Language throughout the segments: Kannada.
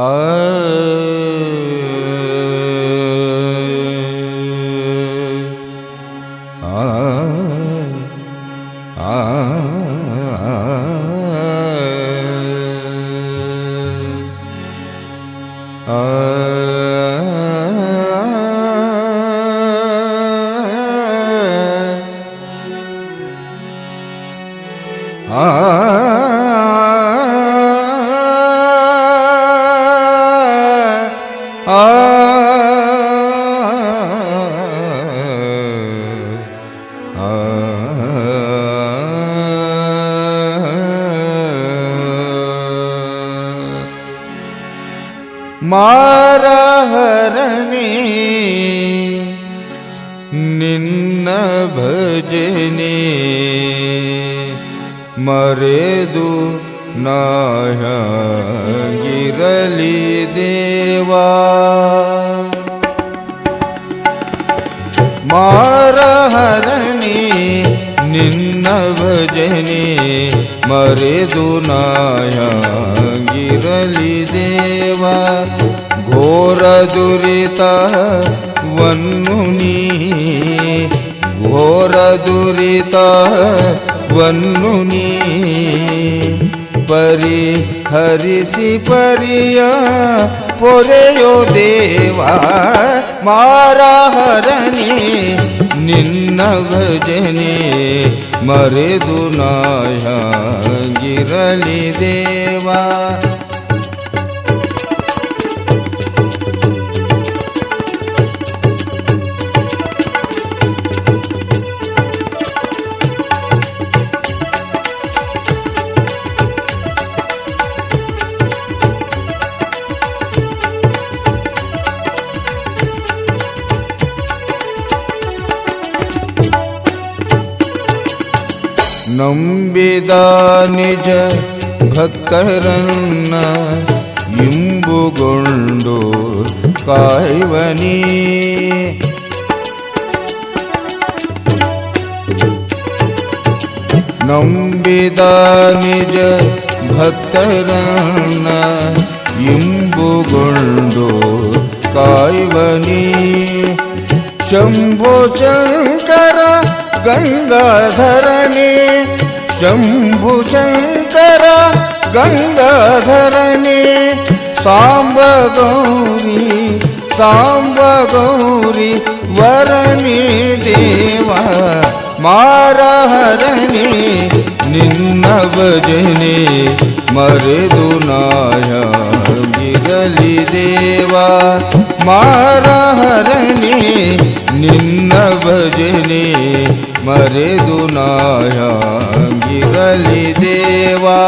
Ah ಮಾರಹರಣಿ ನಿನ್ನ ಭಜನೆ. ಮರೆದು ನಾಯಗಿರಲಿ ದೇವಾ. ಮಾರಹರಣಿ ನಿನ್ನ ಭಜನೆ ಮರೆದು ನಾಯಗಿರಲಿ ದೇವಾ. ಘೋರ ದುರಿತವನ್ನು ನೀ ಘೋರ ದುರಿತವನ್ನು ನೀ ಪರಿಹರಿಸಿ ಪರಿಯ ಪೊರೆಯೋ ದೇವ ಮಾರಹರಣಿ ನಿನ್ನ ಭಜನೆ ಮರೆದು ನಾಯಗಿರಲಿ ದೇವಾ ನಂಬಿದ ನಿಜ ಭಕ್ತರನ್ನ ಇಂಬುಗೊಂಡು ಕಾಯ್ವನಿ. ನಂಬಿದ ನಿಜ ಭಕ್ತರನ್ನ ಇಂಬುಗೊಂಡು ಕಾಯ್ವನಿ. ಶಂಭೋ ಗಂಗಾಧರನೇ ಶಂಭು ಶಂಕರ ಗಂಗಾಧರನೇ ಸಾಂಬ ಗೌರಿ ಸಾಂಬ ಗೌರಿ ವರಣಿ ದೇವ ಮಾರಹರಣಿ ನಿನ್ನ ಭಜನೆ ಮರೆದು ನಾಯಗಿರಲಿ ದೇವ ಮಾರಹರಣಿ ನಿನ್ನ ಭಜನೆ ಮರೆದು ನಾಯಗಿರಲಿ ದೇವಾ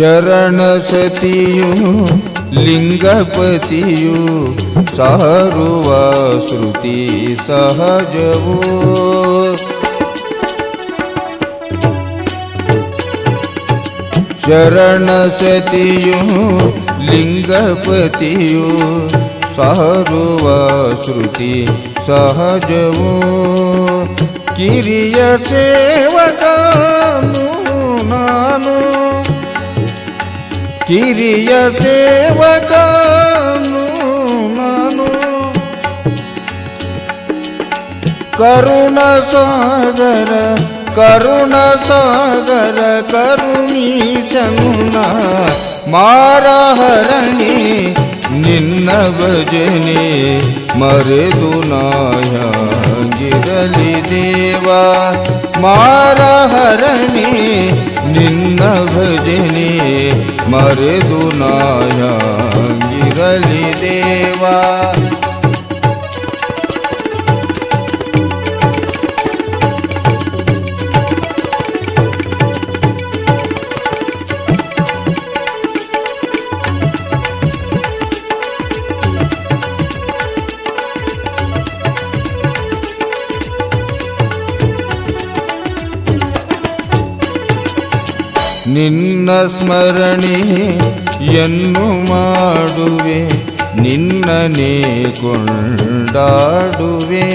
चरण सतियु पतियो चारुवा श्रुति सहजवो चरण सतियु लिङ्गपतियु सारुवा श्रुति सहजवो किरिय सेवकानु, नानू ಕಿರಿಯ ಸೇವಕನು ನಾನು. ಕರುಣ ಸಾಗರ ಕರುಣ ಸಾಗರ, ಕರುಣೀಶನು ಮಾರಹರಣಿ, ನಿನ್ನ ಭಜನೆ ಮರೆದು ನಾಯಗಿರಲಿ ದೇವ. ಮಾರಹರಣಿ, ನಿನ್ನ ಭಜನೆ ಮರೆದು ನಾಯಗಿರಲಿ ದೇವಾ ನಿನ್ನ ಸ್ಮರಣೆಯನ್ನು ಮಾಡುವೆ ನಿನ್ನನೇ ಕೊಂಡಾಡುವೆ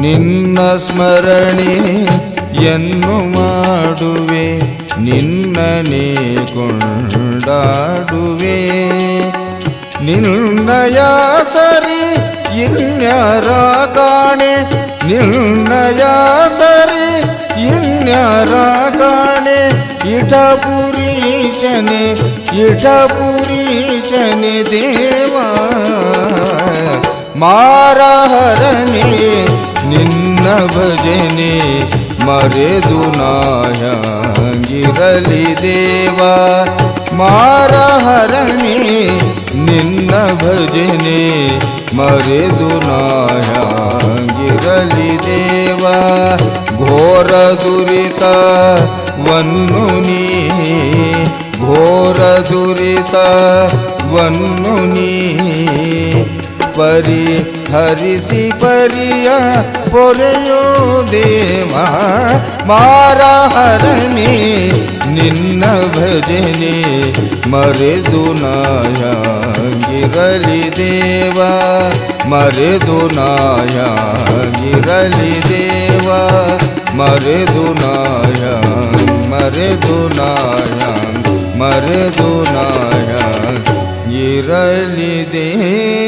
ನಿನ್ನ ಸ್ಮರಣೆಯನ್ನು ಮಾಡುವೆ ನಿನ್ನನೇ ಕೊಂಡಾಡುವೆ ನಿನ್ನಯ ಸರಿ ಇನ್ಯಾರ ಕಾಣೆ ನಿನ್ನಯ ಸರಿ ಇನ್ಯಾರ ಕಾಣೆ ಇಠಪುರೀಶನೆ ಇಠಪುರೀಶನೆ ದೇವಾ ಮಾರಹರನೆ ನಿನ್ನ ಭಜನೆ ಮರೆದು ನಾಯಂಗಿರಲಿ ದೇವ ಮಾರಹರನೆ ನಿನ್ನ ಭಜನೆ ಮರೆದು ನಾಯಂಗಿರಲಿ ದೇವ ಘೋರ ದುರಿತವನ್ನು ನೀ ಘೋರ ದುರಿತವನ್ನು ನೀ परी, हरि सी परिया पोरयो देवा, मारा हरनी निन्न भजनी, मर दुनाया गिरली देवा, मर दुनाया गिरली देवा, मर दुनाया मर दुनाया मर दुनाया गिरली देवा।